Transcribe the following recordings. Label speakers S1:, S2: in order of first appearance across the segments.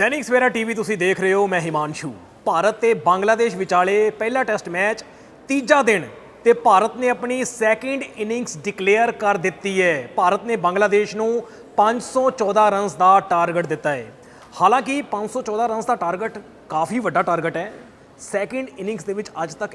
S1: ਦੈਨਿਕ Savera TV ਤੁਸੀਂ ਦੇਖ ਰਹੇ ਹੋ, ਮੈਂ ਹਿਮਾਂਸ਼ੂ। ਭਾਰਤ ਤੇ ਬੰਗਲਾਦੇਸ਼ ਵਿਚਾਲੇ ਪਹਿਲਾ ਟੈਸਟ ਮੈਚ ਤੀਜਾ ਦਿਨ ਤੇ ਭਾਰਤ ਨੇ ਆਪਣੀ ਸੈਕਿੰਡ ਇਨਿੰਗਸ ਡਿਕਲੇਅਰ ਕਰ ਦਿੱਤੀ ਹੈ। ਭਾਰਤ ਨੇ ਬੰਗਲਾਦੇਸ਼ ਨੂੰ 514 ਰਨਸ ਦਾ ਟਾਰਗੇਟ ਦਿੱਤਾ ਹੈ। ਹਾਲਾਂਕਿ 514 ਰਨਸ ਦਾ ਟਾਰਗੇਟ ਕਾਫੀ ਵੱਡਾ ਟਾਰਗੇਟ ਹੈ। ਸੈਕਿੰਡ ਇਨਿੰਗਸ ਦੇ ਵਿੱਚ ਅੱਜ ਤੱਕ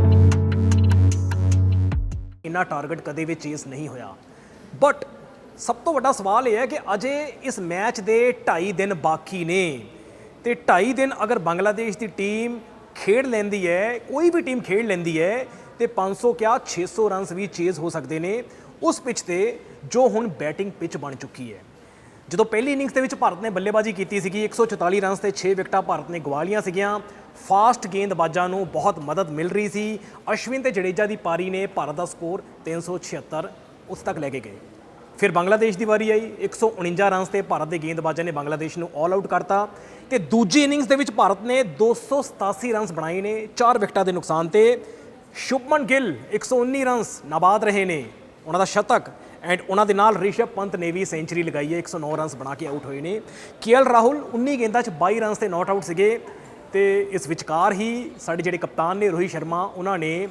S1: ਇੰਨਾ ਟਾਰਗੇਟ ਕਦੇ ਵੀ ਚੇਸ ਨਹੀਂ ਹੋਇਆ। ਬਟ ਸਭ ਤੋਂ ਵੱਡਾ ਸਵਾਲ ਇਹ ਹੈ ਕਿ ਅਜੇ ਇਸ ਮੈਚ ਦੇ 2.5 ਦਿਨ ਬਾਕੀ ਨੇ। ਤੇ 2.5 ਦਿਨ ਅਗਰ ਬੰਗਲਾਦੇਸ਼ ਦੀ ਟੀਮ ਖੇਡ ਲੈਂਦੀ ਹੈ, ਕੋਈ ਵੀ ਟੀਮ ਖੇਡ ਲੈਂਦੀ ਹੈ, ਤੇ 500 ਕਿਆ 600 ਰਨਸ ਵੀ ਚੇਜ਼ ਹੋ ਸਕਦੇ ਨੇ। ਉਸ ਪਿਚ ਤੇ ਜੋ ਹੁਣ ਬੈਟਿੰਗ ਪਿਚ ਬਣ ਚੁੱਕੀ ਹੈ। ਜਦੋਂ ਪਹਿਲੀ ਇਨਿੰਗਸ ਦੇ ਵਿੱਚ ਭਾਰਤ ਨੇ ਬੱਲੇਬਾਜ਼ੀ ਕੀਤੀ ਸੀਗੀ 144 ਰਨਸ ਤੇ 6 ਵਿਕਟਾਂ ਭਾਰਤ ਨੇ ਗਵਾ ਲਈਆਂ ਸੀਗੀਆਂ ਫਾਸਟ ਗੇਂਦਬਾਜ਼ਾਂ ਨੂੰ ਬਹੁਤ ਮਦਦ ਮਿਲ ਰਹੀ ਸੀ। ਅਸ਼ਵਿਨ ਤੇ ਜਡੇਜਾ ਦੀ ਪਾਰੀ ਨੇ ਭਾਰਤ ਦਾ ਸਕੋਰ 376 ਉਸ ਤੱਕ ਲੈ ਕੇ ਗਏ। ਫਿਰ ਬੰਗਲਾਦੇਸ਼ ਦੀ ਵਾਰੀ ਆਈ। 149 ਰਨਸ ਤੇ ਭਾਰਤ ਦੇ ਗੇਂਦਬਾਜ਼ਾਂ ਨੇ ਬੰਗਲਾਦੇਸ਼ ਨੂੰ ਆਲ ਆਊਟ ਕਰਤਾ। ਤੇ ਦੂਜੀ ਇਨਿੰਗਸ ਦੇ ਵਿੱਚ ਭਾਰਤ ਨੇ 287 ਰਨਸ ਬਣਾਏ ਨੇ 4 ਵਿਕਟਾਂ ਦੇ ਨੁਕਸਾਨ ਤੇ। ਸ਼ੁਭਮਨ ਗਿੱਲ 119 ਰਨਸ ਨਾਬਾਦ ਰਹੇ ਨੇ। ਉਹਨਾਂ ਦਾ ਸ਼ਤਕ ਐਂਡ ਉਹਨਾਂ ਦੇ ਨਾਲ ਰਿਸ਼ਭ ਪੰਤ ਨੇ ਵੀ ਸੈਂਚਰੀ ਲਗਾਈ ਹੈ 109 ਰਨਸ ਬਣਾ ਕੇ ਆਊਟ ਹੋਏ ਨੇ। ਕੇਐਲ ਰਾਹੁਲ 19 ਗੇਂਦਾਂ 'ਚ 22 ਰਨਸ ਤੇ ਨਾਟ ਆਊਟ ਸੀਗੇ। ਤੇ ਇਸ ਵਿਚਕਾਰ ਹੀ ਸਾਡੇ ਜਿਹੜੇ ਕਪਤਾਨ ਨੇ ਰੋਹਿਤ ਸ਼ਰਮਾ, ਉਹਨਾਂ ਨੇ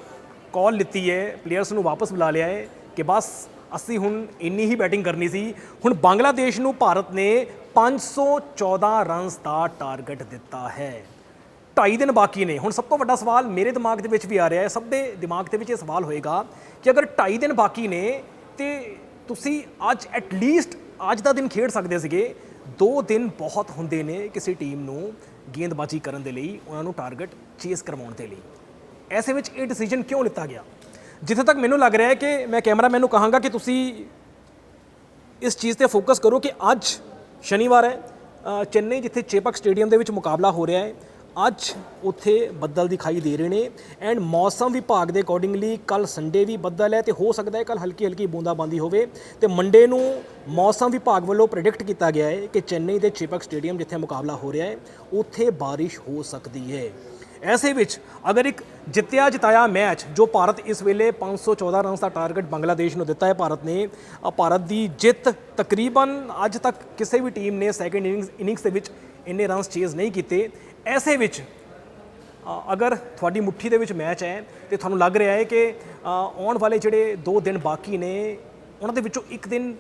S1: ਕਾਲ ਲਿੱਤੀ ਹੈ ਪਲੇਅਰਸ ਨੂੰ ਵਾਪਸ ਬੁਲਾ ਲਿਆ ਹੈ ਕਿ ਬਸ ਅਸੀਂ ਹੁਣ ਇੰਨੀ ਹੀ ਬੈਟਿੰਗ ਕਰਨੀ ਸੀ। ਹੁਣ ਬੰਗਲਾਦੇਸ਼ ਨੂੰ ਭਾਰਤ ਨੇ 514 ਰਨਸ ਦਾ ਟਾਰਗੇਟ ਦਿੱਤਾ ਹੈ। ਢਾਈ ਦਿਨ ਬਾਕੀ ਨੇ। ਹੁਣ ਸਭ ਤੋਂ ਵੱਡਾ ਸਵਾਲ ਮੇਰੇ ਦਿਮਾਗ ਦੇ ਵਿੱਚ ਵੀ ਆ ਰਿਹਾ ਹੈ। ਸਭ ਦੇ ਦਿਮਾਗ ਦੇ ਵਿੱਚ ਇਹ ਸਵਾਲ ਹੋਏਗਾ ਕਿ ਅਗਰ ਢਾਈ ਦਿਨ ਬਾਕੀ ਨੇ ਤੇ ਤੁਸੀਂ ਅੱਜ ਐਟ ਲੀਸਟ ਅੱਜ ਦਾ ਦਿਨ ਖੇਡ ਸਕਦੇ ਸੀਗੇ। ਦੋ ਦਿਨ ਬਹੁਤ ਹੁੰਦੇ ਨੇ ਕਿਸੇ ਟੀਮ ਨੂੰ ਗੇਂਦਬਾਜ਼ੀ ਕਰਨ ਦੇ ਲਈ ਉਹਨਾਂ ਨੂੰ ਟਾਰਗੇਟ ਚੇਸ ਕਰਵਾਉਣ ਦੇ ਲਈ। ਐਸੇ ਵਿੱਚ ਇਹ ਡਿਸੀਜਨ ਕਿਉਂ ਲਿੱਤਾ ਗਿਆ? ਜਿੱਥੇ ਤੱਕ ਮੈਨੂੰ ਲੱਗ ਰਿਹਾ ਹੈ ਕਿ ਮੈਂ ਕੈਮਰਾਮੈਨ ਨੂੰ ਕਹਾਂਗਾ ਕਿ ਤੁਸੀਂ ਇਸ ਚੀਜ਼ ਤੇ ਫੋਕਸ ਕਰੋ ਕਿ ਅੱਜ ਸ਼ਨੀਵਾਰ ਹੈ ਅ, ਚੇਨਈ ਜਿੱਥੇ ਚੇਪਕ ਸਟੇਡੀਅਮ ਦੇ ਵਿੱਚ ਮੁਕਾਬਲਾ ਹੋ ਰਿਹਾ ਹੈ ਅੱਜ ਉੱਥੇ ਬੱਦਲ ਦਿਖਾਈ ਦੇ ਰਹੇ ਨੇ ਐਂਡ ਮੌਸਮ ਵਿਭਾਗ ਦੇ ਅਕੋਰਡਿੰਗਲੀ ਕੱਲ ਸੰਡੇ ਵੀ ਬੱਦਲ ਹੈ ਤੇ ਹੋ ਸਕਦਾ ਹੈ ਕੱਲ ਹਲਕੀ ਹਲਕੀ ਬੂੰਦਾਬਾਂਦੀ ਹੋਵੇ ਤੇ ਮੰਡੇ ਨੂੰ ਮੌਸਮ ਵਿਭਾਗ ਵੱਲੋਂ ਪ੍ਰੈਡਿਕਟ ਕੀਤਾ ਗਿਆ ਹੈ ਕਿ ਚੇਨਈ ਦੇ ਚਿਪਕ ਸਟੇਡੀਅਮ ਜਿੱਥੇ ਮੁਕਾਬਲਾ ਹੋ ਰਿਹਾ ਹੈ, ਉੱਥੇ ਬਾਰਿਸ਼ ਹੋ ਸਕਦੀ ਹੈ। ਐਸੇ ਵਿੱਚ ਅਗਰ ਇੱਕ ਜਿੱਤਿਆ ਜਿਤਾਇਆ ਮੈਚ ਜੋ ਭਾਰਤ ਇਸ ਵੇਲੇ 514 ਰਨਸ ਦਾ ਟਾਰਗੇਟ ਬੰਗਲਾਦੇਸ਼ ਨੂੰ ਦਿੱਤਾ ਹੈ, ਭਾਰਤ ਨੇ ਭਾਰਤ ਦੀ ਜਿੱਤ ਤਕਰੀਬਨ ਅੱਜ ਤੱਕ ਕਿਸੇ ਵੀ ਟੀਮ ਨੇ ਸੈਕੰਡ ਇਨਿੰਗਸ ਇਨਿੰਗਸ ਦੇ ਵਿੱਚ ਇੰਨੇ ਰਨਸ ਚੇਜ਼ ਨਹੀਂ ਕੀਤੇ, ਐਸੇ ਵਿੱਚ ਅਗਰ ਤੁਹਾਡੀ ਮੁੱਠੀ ਦੇ ਵਿੱਚ ਮੈਚ ਹੈ ਤੇ ਤੁਹਾਨੂੰ ਲੱਗ ਰਿਹਾ ਹੈ ਕਿ ਆਉਣ ਵਾਲੇ ਜਿਹੜੇ 2 ਦਿਨ ਬਾਕੀ ਨੇ, ਉਹਨਾਂ ਦੇ ਵਿੱਚੋਂ ਇੱਕ ਦਿਨ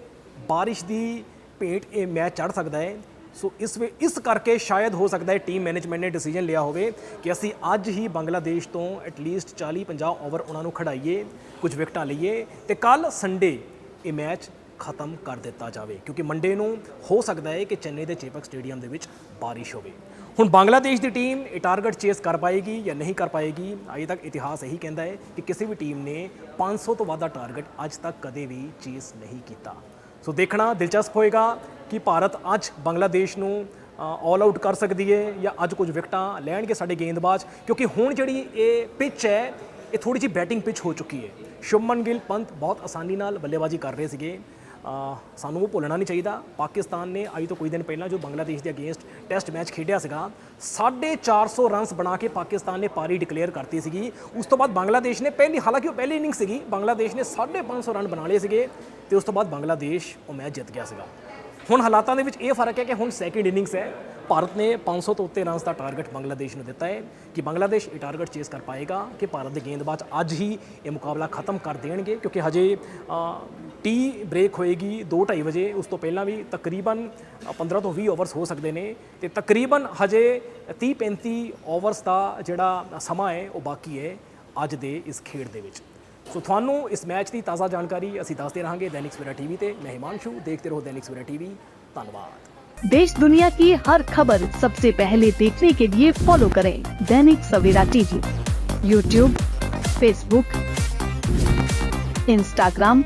S1: ਬਾਰਿਸ਼ ਦੀ ਭੇਟ ਇਹ ਮੈਚ ਚੜ ਸਕਦਾ ਹੈ। ਸੋ ਇਸ ਵੇ, ਇਸ ਕਰਕੇ ਸ਼ਾਇਦ ਹੋ ਸਕਦਾ ਹੈ ਟੀਮ ਮੈਨੇਜਮੈਂਟ ਨੇ ਡਿਸੀਜਨ ਲਿਆ ਹੋਵੇ ਕਿ ਅਸੀਂ ਅੱਜ ਹੀ ਬੰਗਲਾਦੇਸ਼ ਤੋਂ ਐਟਲੀਸਟ 40 50 ਓਵਰ ਉਹਨਾਂ ਨੂੰ ਖੜਾਈਏ, ਕੁਝ ਵਿਕਟਾਂ ਲਈਏ ਤੇ ਕੱਲ ਸੰਡੇ ਇਹ ਮੈਚ ਖਤਮ ਕਰ ਦਿੱਤਾ ਜਾਵੇ, ਕਿਉਂਕਿ ਮੰਡੇ ਨੂੰ ਹੋ ਸਕਦਾ ਹੈ ਕਿ ਚੇਨਈ ਦੇ ਚੇਪਕ ਸਟੇਡੀਅਮ ਦੇ ਵਿੱਚ ਬਾਰਿਸ਼ ਹੋਵੇ। ਹੁਣ ਬੰਗਲਾਦੇਸ਼ ਦੀ ਟੀਮ ਇਹ ਟਾਰਗੇਟ ਚੇਸ ਕਰ ਪਾਏਗੀ ਜਾਂ ਨਹੀਂ ਕਰ ਪਾਏਗੀ, ਅਜੇ ਤੱਕ ਇਤਿਹਾਸ ਇਹੀ ਕਹਿੰਦਾ ਹੈ ਕਿ ਕਿਸੇ ਵੀ ਟੀਮ ਨੇ 500 ਤੋਂ ਵੱਧ ਦਾ ਟਾਰਗੇਟ ਅੱਜ ਤੱਕ ਕਦੇ ਵੀ ਚੇਸ ਨਹੀਂ ਕੀਤਾ। ਸੋ ਦੇਖਣਾ ਦਿਲਚਸਪ ਹੋਏਗਾ ਕਿ ਭਾਰਤ ਅੱਜ ਬੰਗਲਾਦੇਸ਼ ਨੂੰ ਆਲ ਆਊਟ ਕਰ ਸਕਦੀ ਹੈ ਜਾਂ ਅੱਜ ਕੁਝ ਵਿਕਟਾਂ ਲੈਣਗੇ ਸਾਡੇ ਗੇਂਦਬਾਜ਼, ਕਿਉਂਕਿ ਹੁਣ ਜਿਹੜੀ ਇਹ ਪਿਚ ਹੈ, ਇਹ ਥੋੜੀ ਜਿਹੀ ਬੈਟਿੰਗ ਪਿਚ ਹੋ ਚੁੱਕੀ ਹੈ। ਸ਼ੁਭਮਨ ਗਿੱਲ, ਪੰਤ ਬਹੁਤ ਆਸਾਨੀ ਨਾਲ ਬੱਲੇਬਾਜ਼ੀ ਕਰ ਰਹੇ ਸੀਗੇ। ਸਾਨੂੰ ਉਹ ਭੁੱਲਣਾ ਨਹੀਂ ਚਾਹੀਦਾ। ਪਾਕਿਸਤਾਨ ਨੇ ਅੱਜ ਤੋਂ ਕੁਝ ਦਿਨ ਪਹਿਲਾਂ ਜੋ ਬੰਗਲਾਦੇਸ਼ ਦੇ ਅਗੇਂਸਟ ਟੈਸਟ ਮੈਚ ਖੇਡਿਆ ਸੀਗਾ 450 ਰਨਸ ਬਣਾ ਕੇ ਪਾਕਿਸਤਾਨ ਨੇ ਪਾਰੀ ਡਿਕਲੇਅਰ ਕਰਤੀ ਸੀਗੀ। ਉਸ ਤੋਂ ਬਾਅਦ ਬੰਗਲਾਦੇਸ਼ ਨੇ ਪਹਿਲੀ, ਹਾਲਾਂਕਿ ਉਹ ਪਹਿਲੀ ਇਨਿੰਗ ਸੀਗੀ, ਬੰਗਲਾਦੇਸ਼ ਨੇ 550 ਰਨ ਬਣਾ ਲਏ ਸੀਗੇ ਤੇ ਉਸ ਤੋਂ ਬਾਅਦ ਬੰਗਲਾਦੇਸ਼ ਉਹ ਮੈਚ ਜਿੱਤ ਗਿਆ ਸੀਗਾ। ਹੁਣ ਹਾਲਾਤਾਂ ਦੇ ਵਿੱਚ ਇਹ ਫ਼ਰਕ ਹੈ ਕਿ ਹੁਣ ਸੈਕਿੰਡ ਇਨਿੰਗਸ ਹੈ। ਭਾਰਤ ਨੇ 500 ਤੋਂ ਉੱਤੇ ਰਨਸ ਦਾ ਟਾਰਗੇਟ ਬੰਗਲਾਦੇਸ਼ ਨੂੰ ਦਿੱਤਾ ਹੈ ਕਿ ਬੰਗਲਾਦੇਸ਼ ਇਹ ਟਾਰਗੇਟ ਚੇਸ ਕਰ ਪਾਏਗਾ ਕਿ ਭਾਰਤ ਦੇ ਗੇਂਦਬਾਜ਼ ਅੱਜ ਹੀ ਇਹ ਮੁਕਾਬਲਾ ਖਤਮ ਕਰ ਦੇਣਗੇ, ਕਿਉਂਕਿ ਹਜੇ ਟੀ ਬ੍ਰੇਕ ਹੋਏਗੀ 2:30 ਵਜੇ ਉਸ ਤੋਂ ਪਹਿਲਾਂ ਵੀ ਤਕਰੀਬਨ ਅ, 15 ਤੋਂ 20 ਓਵਰਸ ਹੋ ਸਕਦੇ ਨੇ ਤੇ ਤਕਰੀਬਨ ਹਜੇ 30 35 ਓਵਰਸ ਦਾ ਜਿਹੜਾ ਸਮਾਂ ਹੈ ਉਹ ਬਾਕੀ ਹੈ ਅੱਜ ਦੇ ਇਸ ਖੇਡ ਦੇ ਵਿੱਚ ਸੋ ਤੁਹਾਨੂੰ ਇਸ ਮੈਚ ਦੀ ਤਾਜ਼ਾ ਜਾਣਕਾਰੀ ਅਸੀਂ ਦੱਸਦੇ ਰਹਾਂਗੇ ਦੈਨਿਕ ਸਵੇਰਾ ਟੀਵੀ ਤੇ ਮੈਂ ਹਿਮਾਂਸ਼ੂ ਦੇਖਦੇ ਰਹੋ ਦੈਨਿਕ ਸਵੇਰਾ ਟੀਵੀ ਧੰਨਵਾਦ
S2: देश दुनिया की हर खबर सबसे पहले देखने के लिए फॉलो करें Dainik Savera TV YouTube Facebook Instagram